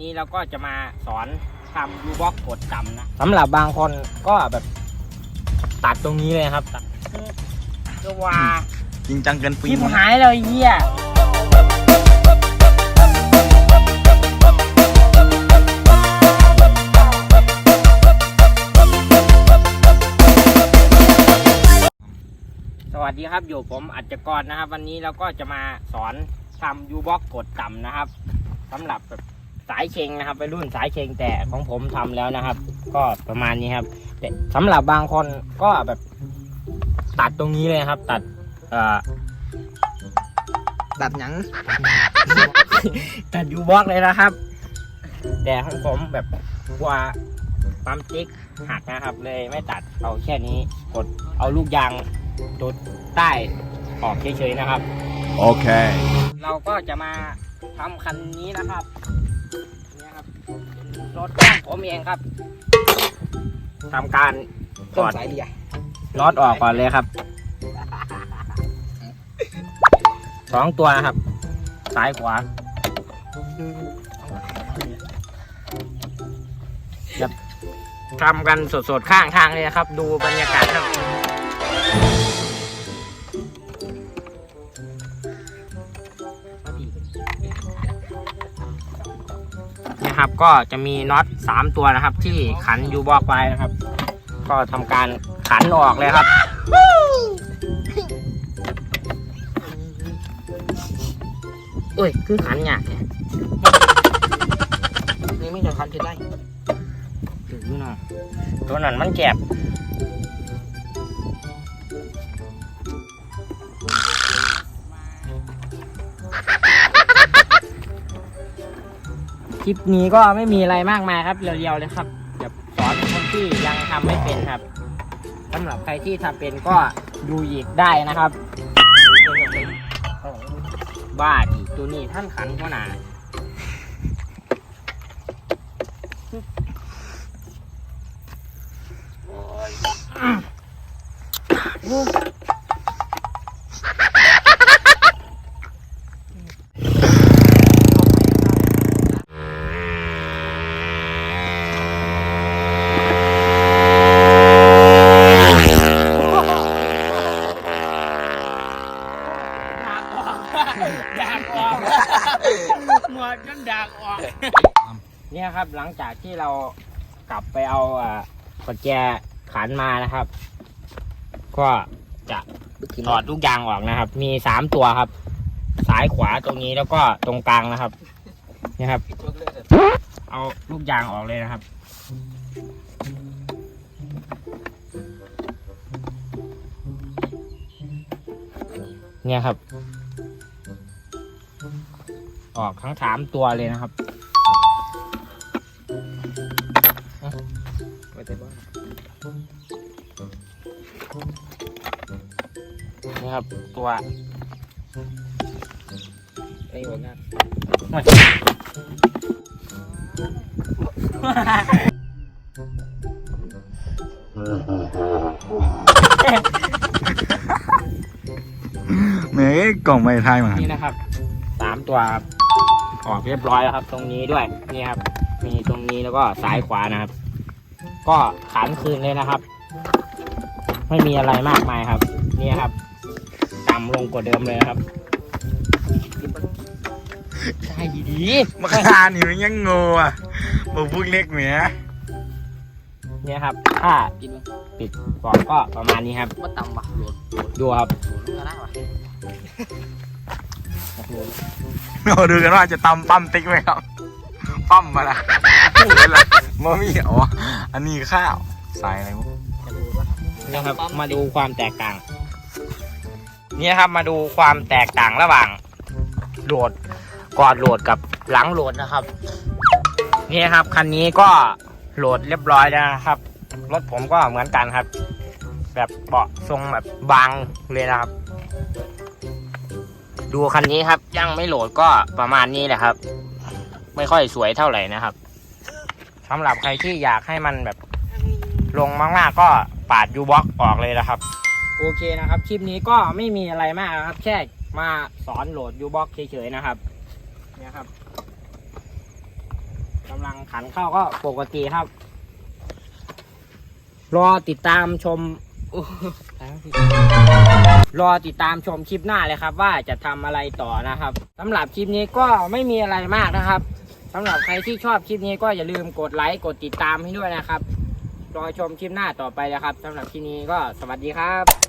นี้เราก็จะมาสอนทำยูบ็อกกดจำนะสำหรับบางคนก็แบบตัดตรงนี้เลยครับตัดก็ว่าจริงจังเกินปีพิมพ์หายเลยไอ้เฮียสวัสดีครับอยู่ผมอัจจกรนะครับ วันนี้เราก็จะมาสอนทำยูบ็อกกดต่ำนะครับสำหรับแบบ สายเชงนะครับไปรุ่นสายเชงแต่ของผมทำแล้วนะครับ ก็ประมาณนี้ครับ แต่สำหรับบางคนก็แบบตัดตรงนี้เลยครับ ตัดเอ่อตัดหยังตัดยูบ็อกเลยนะครับ แต่ของผมแบบกลัว่าปั๊มติ๊กหักนะครับ เลยไม่ตัดเอาแค่นี้กดเอาลูกยางตัวใต้ออกเฉยๆนะครับ Okay. เราก็จะมาทำคันนี้นะครับเนี่ยครับ รถของผมเองครับทำการถอดสายเดียน็อตออกก่อนเลยครับ สองตัวนะครับ ซ้ายขวาแบบทำกันสดๆ ข้างทางเลยนะครับ ดูบรรยากาศครับ นะครับ ก็จะมีน็อตสามตัวนะครับ ที่ขันอยู่บอกไว้นะครับ ก็ทำการขันออกเลยครับ โอ้ยคือขันยาเนี่ยนี่ไม่จะขันที่ไรดูหน่อยตัวนั้นมันแก็บ ลิปนี้ก็ไม่มีอะไรมากมายครับ เรียวๆเลยครับแบบสอนคนที่ยังทำไม่เป็นครับสำหรับใครที่ทำเป็นก็ดูอีกได้นะครับบ้าดิตัวนี้ท่านขันขนาด ดากออกหมดจนดากออกเนี่ยครับหลังจากที่เรากลับไปเอาอ่ากุญแจขันมานะครับ ก็จะถอดลูกยางออกนะครับ มีสามตัวครับ ซ้ายขวาตรงนี้แล้วก็ตรงกลางนะครับเนี่ยครับ เอาลูกยางออกเลยนะครับเนี่ยครับ ออกทั้งสามตัวเลยนะครับไว้แต่บ้านนี่ครับตัวไอ้หัวงานแม่กล่องไม่ทายมานี่นะครับ สามตัวครับออกเรียบร้อยแล้วครับ ตรงนี้ด้วยนี่ครับ มีตรงนี้แล้วก็ซ้ายขวานะครับ ก็ขันคืนเลยนะครับ ไม่มีอะไรมากมายครับ นี่ครับต่ำลงกว่าเดิมเลยนะครับใช่ดีมาคานี่มันยังโง่อะบอกพวกเล็กเหมียเนี่ยครับถ้าปิดกล่องก็ประมาณนี้ครับว่าต่ำวะโหลดดูครับโหลดก็ได้วะ เราดูกันว่าจะตำปั้มติ๊กไหมครับ ปั้มมาละมามีอ๋ออันนี้ข้าวสายอะไรวะจะดูวะนะครับมาดูความแตกต่างเนี่ยครับมาดูความแตกต่างระหว่างโหลดก่อนโหลดกับหลังโหลดนะครับ นี่ครับคันนี้ก็โหลดเรียบร้อยแล้วนะครับ รถผมก็เหมือนกันครับ แบบเบาะทรงแบบบางเลยนะครับ ดูคันนี้ครับยังไม่โหลดก็ประมาณนี้แหละครับ ไม่ค่อยสวยเท่าไหร่นะครับสำหรับใครที่อยากให้มันแบบลงมากๆก็ปาดยูบ็อกออกเลยนะครับ โอเคนะครับคลิปนี้ก็ไม่มีอะไรมากนะครับ แค่มาสอนโหลดยูบ็อกเฉยๆนะครับเนี่ยครับกำลังขันเข้าก็ปกติครับ รอติดตามชมอู้ รอติดตามชมคลิปหน้าเลยครับ ว่าจะทำอะไรต่อนะครับสำหรับคลิปนี้ก็ไม่มีอะไรมากนะครับสำหรับใครที่ชอบคลิปนี้ก็อย่าลืมกดไลค์กดติดตามให้ด้วยนะครับ รอชมคลิปหน้าต่อไปนะครับสำหรับคลิปนี้ก็สวัสดีครับ